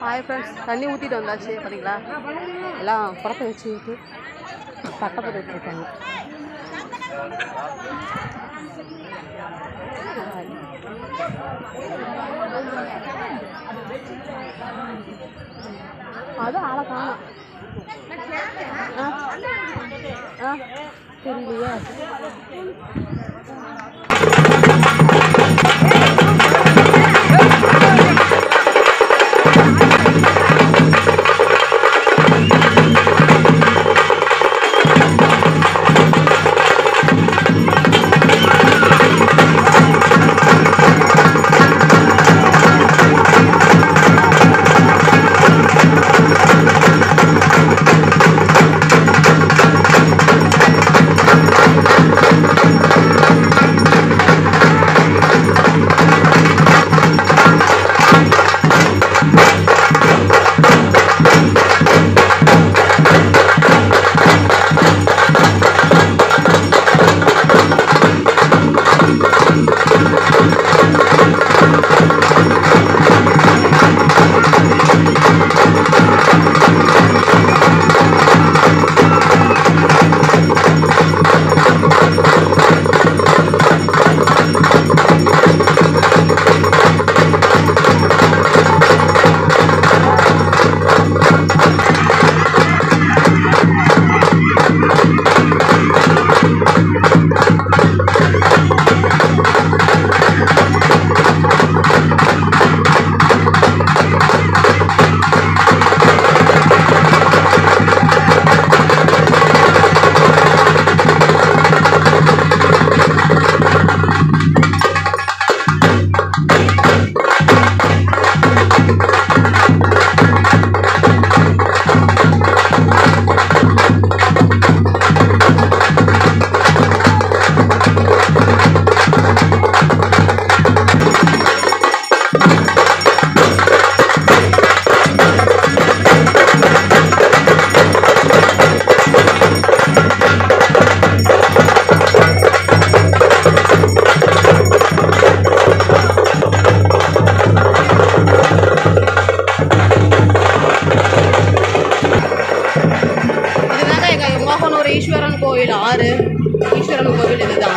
Hi friends தண்ணி ஊற்றிட்டு வந்தாச்சு பார்த்தீங்களா எல்லாம் புறக்க வச்சு ஊற்றி பட்டை போட்டு இருக்காங்க. ஆளை காணும் ஆ ஆ தெரியலையே. ஈஸ்வரன் கோவில் இதுதான்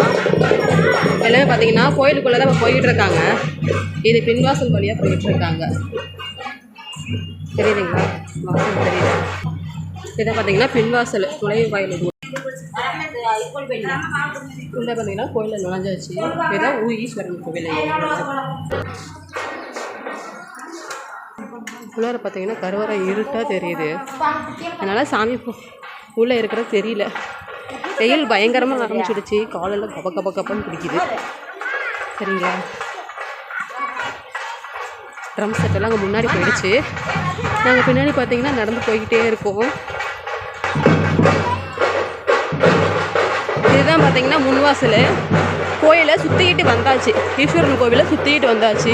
எல்லாமே பார்த்தீங்கன்னா கோயிலுக்குள்ளே தான் போயிட்டு இருக்காங்க. இது பின்வாசல் வழியாக போயிட்டு இருக்காங்க. தெரியுதுங்களா? வாசல் தெரியுது. இதை பார்த்தீங்கன்னா பின்வாசல் துணை வாயில் பார்த்தீங்கன்னா கோயிலில் நுழைஞ்சாச்சு. இதுதான் ஊ ஈஸ்வரன் கோவில் உள்ளார பார்த்தீங்கன்னா கருவறை இருட்டாக தெரியுது. அதனால் சாமி உள்ளே இருக்கிறது தெரியல. வெயில் பயங்கரமாக ஆரம்பிச்சிடுச்சு. காலையில் கப கப கப்பன்னு பிடிக்குது. சரிங்களா? ட்ரம் செட்டெல்லாம் அங்கே முன்னாடி போயிடுச்சு. நாங்கள் பின்னாடி பார்த்தீங்கன்னா நடந்து போய்கிட்டே இருக்கோம் இதுதான் பார்த்தீங்கன்னா முன்வாசல். கோயிலை சுற்றிக்கிட்டு வந்தாச்சு. ஈஸ்வரன் கோவிலை சுற்றிக்கிட்டு வந்தாச்சு.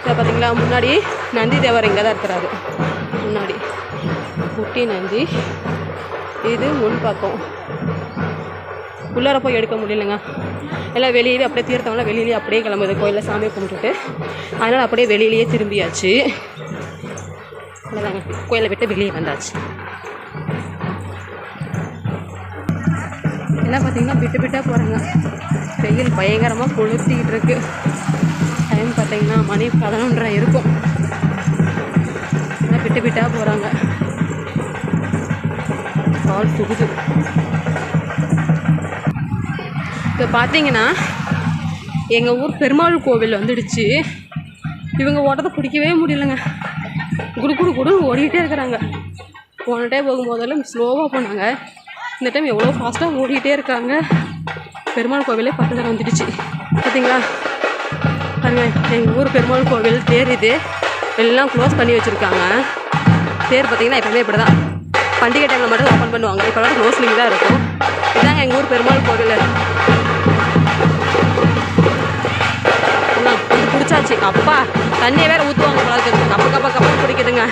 இதை பார்த்தீங்களா முன்னாடி நந்தி தேவர் இங்கே தான் இருக்கிறாரு. முன்னாடி. குட்டி நந்தி. இது முன் பக்கம். உள்ளார போய் எடுக்க முடியலங்க. எல்லாம் வெளியிலே அப்படியே தீர்த்தம்லாம் வெளியிலேயே அப்படியே கிளம்புது. கோயிலில் சாமி கும்பிட்டுட்டு. அதனால் அப்படியே வெளியிலேயே திரும்பியாச்சு. அவ்வளோதாங்க கோயிலை விட்டு வெளியே வந்தாச்சு. எல்லாம் பார்த்தீங்கன்னா விட்டு விட்டாக போகிறாங்க வெயில் பயங்கரமாக கொளுத்திக்கிட்டு இருக்கு. டைம் பார்த்தீங்கன்னா மணி பதினொன்றரை இருக்கும். எல்லாம் விட்டு விட்டாக போகிறாங்க கால் சுகுது. இப்போ பார்த்தீங்கன்னா எங்கள் ஊர் பெருமாள் கோவில் வந்துடுச்சு. இவங்க ஓட்டத்தை பிடிக்கவே முடியலங்க. குடு குடு குடு ஓடிக்கிட்டே இருக்கிறாங்க. போன டைம் போகும்போதெல்லாம் ஸ்லோவாக போனாங்க. இந்த டைம் எவ்வளோ ஃபாஸ்ட்டாக ஓடிக்கிட்டே இருக்காங்க. பெருமாள் கோவிலே பக்கத்தில் வந்துடுச்சு. பார்த்தீங்களா பாருங்க எங்கள் ஊர் பெருமாள் கோவில் தேர் இது. எல்லாம் க்ளோஸ் பண்ணி வச்சுருக்காங்க. தேர் பார்த்தீங்கன்னா எப்பவுமே இப்படி தான் பண்டிகை டைமில் மட்டும் ஓப்பன் பண்ணுவாங்க. இப்போலாம் க்ளோஸ்லிங் தான் இருக்கும். இதாங்க எங்கள் ஊர் பெருமாள் கோவில். குடிச்சாச்சு அப்பா தண்ணியை வேற ஊற்றுவாங்க போல இருக்குது கப்ப கப்ப கப்பன்னு குடிக்குதுங்க.